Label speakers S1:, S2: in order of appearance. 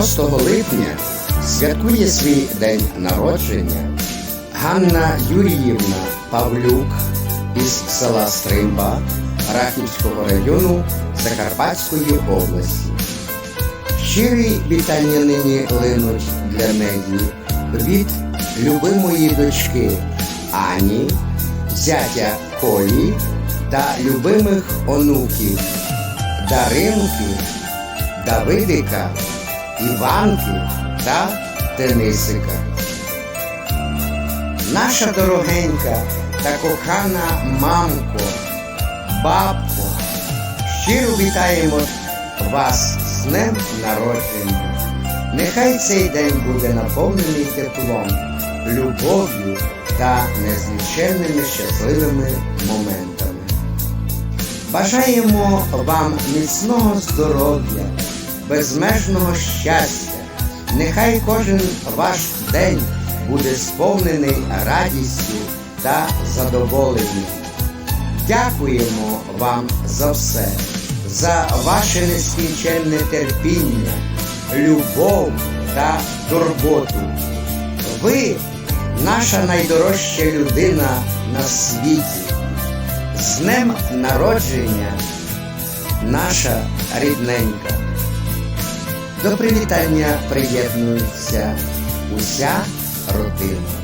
S1: 6 липня святкує свій день народження Ганна Юріївна Павлюк із села Стримба Рахівського району Закарпатської області. Щирі вітання нині линуть для неї від любимої дочки Ані, зятя Колі та любимих онуків Даринки, Давидика, Іванки та Денисика. Наша дорогенька та кохана мамко, бабко, щиро вітаємо вас з днем народження. Нехай цей день буде наповнений теплом, любов'ю та незліченними щасливими моментами. Бажаємо вам міцного здоров'я, безмежного щастя. Нехай кожен ваш день буде сповнений радістю та задоволенням. Дякуємо вам за все, за ваше нескінченне терпіння, любов та турботу. Ви наша найдорожча людина на світі. З днем народження, наша рідненька. До привітання приєднується уся родина.